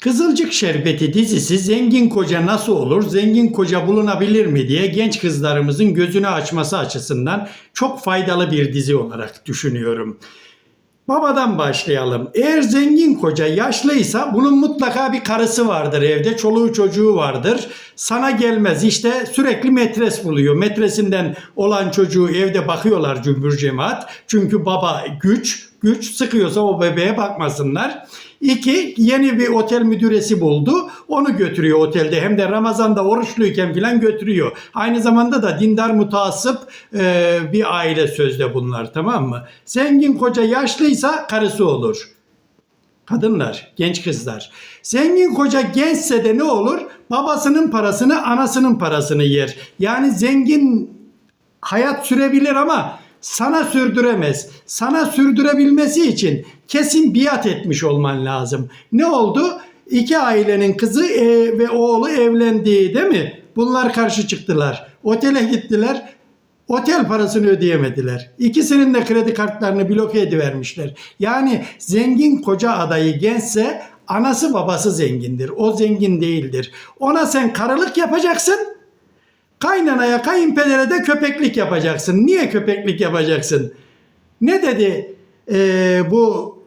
Kızılcık Şerbeti dizisi zengin koca nasıl olur, zengin koca bulunabilir mi diye genç kızlarımızın gözünü açması açısından çok faydalı bir dizi olarak düşünüyorum. Babadan başlayalım. Eğer zengin koca yaşlıysa bunun mutlaka bir karısı vardır evde, çoluğu çocuğu vardır. Sana gelmez işte sürekli metres buluyor. Metresinden olan çocuğu evde bakıyorlar cümbür cemaat. Çünkü baba güç, güç sıkıyorsa o bebeğe bakmasınlar. İki, yeni bir otel müdüresi buldu. Onu götürüyor otelde. Hem de Ramazan'da oruçluyken filan götürüyor. Aynı zamanda da dindar mutasip e, bir aile sözde bunlar tamam mı? Zengin koca yaşlıysa karısı olur. Kadınlar, genç kızlar. Zengin koca gençse de ne olur? Babasının parasını, anasının parasını yer. Yani zengin hayat sürebilir ama sana sürdüremez. Sana sürdürebilmesi için kesin biat etmiş olman lazım. Ne oldu? İki ailenin kızı e, ve oğlu evlendi değil mi? Bunlar karşı çıktılar. Otele gittiler. Otel parasını ödeyemediler. İkisinin de kredi kartlarını bloke edivermişler. Yani zengin koca adayı gençse anası babası zengindir. O zengin değildir. Ona sen karılık yapacaksın. Kaynanaya, kayınpedere de köpeklik yapacaksın. Niye köpeklik yapacaksın? Ne dedi Ee, bu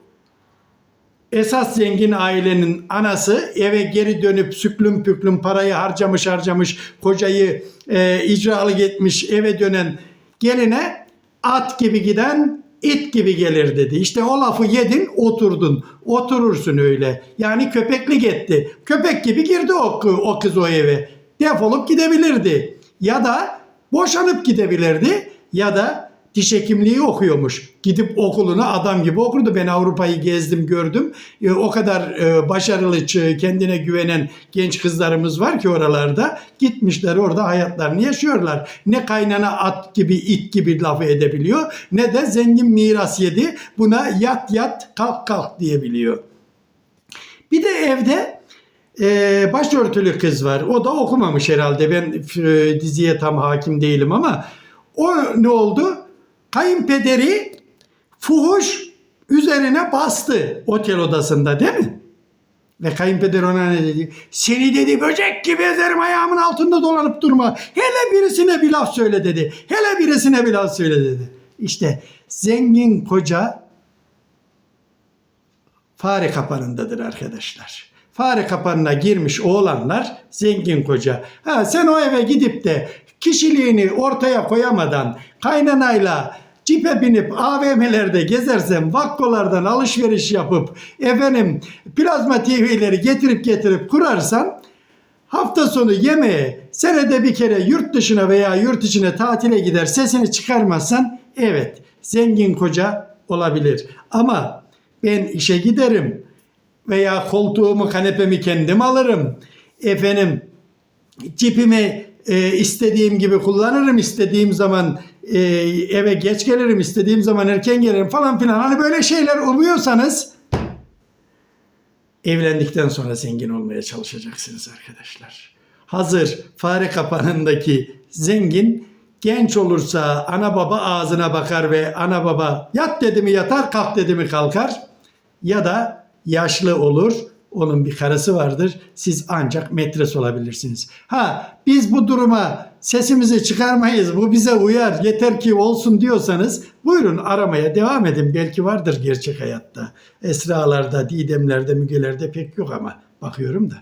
esas zengin ailenin anası eve geri dönüp süklüm püklüm parayı harcamış harcamış kocayı e, icralık etmiş eve dönen geline at gibi giden it gibi gelir dedi. İşte o lafı yedin oturdun. Oturursun öyle. Yani köpeklik etti. Köpek gibi girdi o, o kız o eve. Defolup gidebilirdi. Ya da boşanıp gidebilirdi. Ya da diş hekimliği okuyormuş. Gidip okulunu adam gibi okurdu. Ben Avrupa'yı gezdim gördüm. E, o kadar e, başarılı, kendine güvenen genç kızlarımız var ki oralarda. Gitmişler orada hayatlarını yaşıyorlar. Ne kaynana at gibi it gibi lafı edebiliyor ne de zengin miras yedi. Buna yat yat kalk kalk diyebiliyor. Bir de evde e, başörtülü kız var. O da okumamış herhalde. Ben e, diziye tam hakim değilim ama o ne oldu? Kayınpederi fuhuş üzerine bastı otel odasında değil mi? Ve kayınpeder ona ne dedi? Seni dedi böcek gibi ezerim ayağımın altında dolanıp durma. Hele birisine bir laf söyle dedi. Hele birisine bir laf söyle dedi. İşte zengin koca fare kapanındadır arkadaşlar. Fare kapanına girmiş oğlanlar zengin koca. Ha, sen o eve gidip de kişiliğini ortaya koyamadan kaynanayla cipe binip AVM'lerde gezersen, vakkolardan alışveriş yapıp efendim plazma TV'leri getirip getirip kurarsan hafta sonu yemeğe senede bir kere yurt dışına veya yurt içine tatile gider sesini çıkarmazsan evet zengin koca olabilir. Ama ben işe giderim veya koltuğumu kanepemi kendim alırım. Efendim cipimi e, istediğim gibi kullanırım. istediğim zaman e, eve geç gelirim. istediğim zaman erken gelirim falan filan. Hani böyle şeyler umuyorsanız evlendikten sonra zengin olmaya çalışacaksınız arkadaşlar. Hazır fare kapanındaki zengin genç olursa ana baba ağzına bakar ve ana baba yat dedi mi yatar kalk dedi mi kalkar ya da yaşlı olur onun bir karısı vardır. Siz ancak metres olabilirsiniz. Ha biz bu duruma sesimizi çıkarmayız. Bu bize uyar. Yeter ki olsun diyorsanız buyurun aramaya devam edin. Belki vardır gerçek hayatta. Esralarda, didemlerde, mügelerde pek yok ama bakıyorum da.